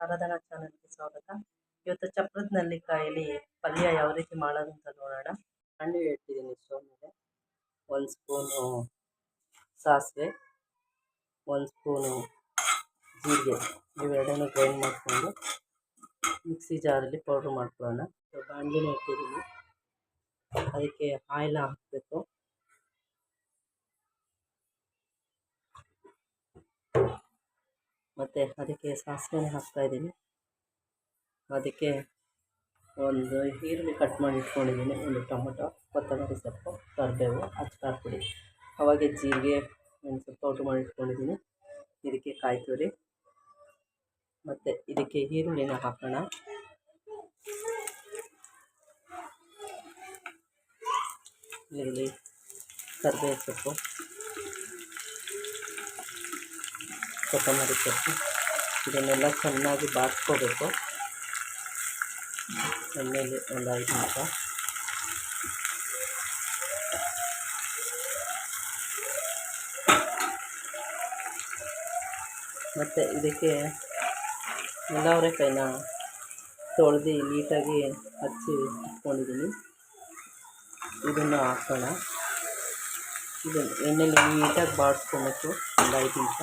ಆರಾಧನಾ ಚಾನಲ್ಗೆ ಸ್ವಾಗತ. ಇವತ್ತು ಚಪ್ರದ ನಲ್ಲಿಕಾಯಲ್ಲಿ ಪಲ್ಯ ಯಾವ ರೀತಿ ಮಾಡೋದು ಅಂತ ನೋಡೋಣ. ಹಣ್ಣು ಇಟ್ಟಿದ್ದೀನಿ ಸ್ಟವ್ ಮೇಲೆ ಒಂದು ಸ್ಪೂನು ಸಾಸಿವೆ, ಒಂದು ಸ್ಪೂನು ಜೀರಿಗೆ. ಇವೆರಡನ್ನೂ ಗ್ರೈಂಡ್ ಮಾಡಿಕೊಂಡು ಮಿಕ್ಸಿ ಜಾರಲ್ಲಿ ಪೌಡ್ರ್ ಮಾಡ್ಕೊಳ್ಳೋಣ. ಬಾಣಲಿನ ಇಟ್ಟಿದ್ದೀನಿ. ಅದಕ್ಕೆ ಆಯಿಲ್ ಹಾಕಬೇಕು. ಮತ್ತು ಅದಕ್ಕೆ ಸಾಸಿವೆನ ಹಾಕ್ತಾಯಿದ್ದೀನಿ ಅದಕ್ಕೆ ಒಂದು ಈರುಳ್ಳಿ ಕಟ್ ಮಾಡಿ ಇಟ್ಕೊಂಡಿದ್ದೀನಿ. ಒಂದು ಟೊಮೊಟೊ, ಕೊತ್ತಂಬರಿ ಸೊಪ್ಪು, ಕರಿಬೇವು ಪುಡಿ. ಅವಾಗೆ ಜೀರಿಗೆ, ಒಂದು ಸ್ವಲ್ಪ ಪೌಡ್ರ್ ಮಾಡಿ ಇಟ್ಕೊಂಡಿದ್ದೀನಿ. ಇದಕ್ಕೆ ಕಾಯಿ ತುರಿ. ಮತ್ತು ಇದಕ್ಕೆ ಈರುಳ್ಳಿನ ಹಾಕೋಣ. ಈರುಳ್ಳಿ, ಕರಿಬೇವು ಸೊಪ್ಪು. ಕೊತ್ತಂಬರಿ ಸೊಪ್ಪು ಇದನ್ನೆಲ್ಲ ಚೆನ್ನಾಗಿ ಬಾಡಿಸ್ಕೋಬೇಕು ಎಣ್ಣೆಲಿ ಒಂದು ಐದು ನಿಮಿಷ. ಮತ್ತು ಇದಕ್ಕೆ ಮುಂದಾವರೆಕಾಯಿನ ತೊಳೆದು ನೀಟಾಗಿ ಹಚ್ಚಿ ಇಟ್ಕೊಂಡಿದ್ದೀನಿ. ಇದನ್ನು ಹಾಕೋಣ. ಇದನ್ನು ಎಣ್ಣೆಲಿ ನೀಟಾಗಿ ಬಾಡಿಸ್ಕೊಬೇಕು ಒಂದು ಐದು ನಿಮಿಷ.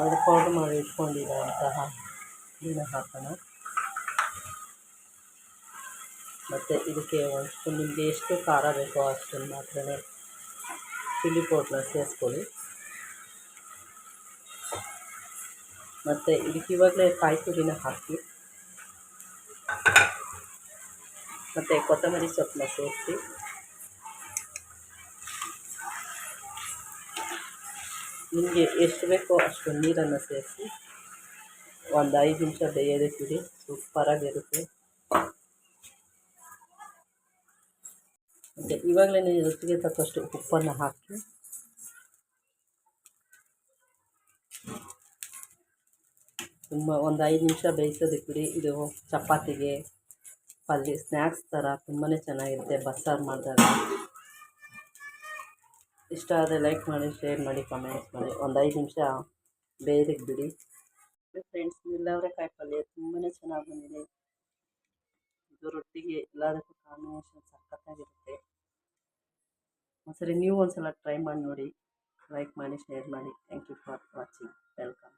ಅದು ಪೌಡ್ರ್ ಮಾಡಿ ಇಟ್ಕೊಂಡಿರೋಂತಹ ಇದನ್ನ ಹಾಕೋಣ. ಮತ್ತು ಇದಕ್ಕೆ ಒಂದು ಸ್ಪೂನ್ ನಿಮಗೆ ಎಷ್ಟು ಖಾರ ಬೇಕೋ ಅಷ್ಟನ್ನು ಮಾತ್ರ ಚಿಲ್ಲಿ ಪೌಡ್ರನ್ನ ಸೇರಿಸ್ಕೊಳ್ಳಿ. ಮತ್ತು ಇದಕ್ಕೆ ಇವಾಗಲೇ ಕಾಯಿ ತುರಿನ ಹಾಕಿ, ಮತ್ತು ಕೊತ್ತಂಬರಿ ಸೊಪ್ಪನ್ನ ಸೇರಿಸಿ ನಿಮಗೆ ಎಷ್ಟು ಬೇಕೋ ಅಷ್ಟು ನೀರನ್ನು ಸೇರಿಸಿ ಒಂದು ಐದು ನಿಮಿಷ ಬೇಯೋದಕ್ಕೆ ಬಿಡಿ ಸೂಪರಾಗಿರುತ್ತೆ. ಮತ್ತು ಇವಾಗಲೇ ರುಚಿಗೆ ತಕ್ಕಷ್ಟು ಉಪ್ಪನ್ನು ಹಾಕಿ. ತುಂಬ ಒಂದು ಐದು ನಿಮಿಷ ಬೇಯಿಸೋದಕ್ಕೆ ಇದು ಚಪಾತಿಗೆ ಪಲ್ಯ ಸ್ನ್ಯಾಕ್ಸ್ ಥರ ತುಂಬಾ ಚೆನ್ನಾಗಿರುತ್ತೆ ಬಸ್ಸಾರು ಮಾಡಿದಾಗ. ಇಷ್ಟ ಆದರೆ ಲೈಕ್ ಮಾಡಿ, ಶೇರ್ ಮಾಡಿ ಕಮೆಂಟ್ಸ್ ಮಾಡಿ. ಒಂದು ಐದು ನಿಮಿಷ ಬೇರೆಗೆ ಬಿಡಿ. ಫ್ರೆಂಡ್ಸ್ ಕಾಯಿ ಪಲ್ಯ ತುಂಬಾ ಚೆನ್ನಾಗಿ ಬಂದಿದೆ. ಇದು ರೊಟ್ಟಿಗೆ ಎಲ್ಲದಕ್ಕೂ ಕಾಂಬಿನೇಷನ್ ಸಖತ್ತಾಗಿರುತ್ತೆ. ಒಂದ್ಸರಿ ನೀವು ಒಂದ್ಸಲ ಟ್ರೈ ಮಾಡಿ ನೋಡಿ. ಲೈಕ್ ಮಾಡಿ, ಶೇರ್ ಮಾಡಿ. Thank you for watching welcome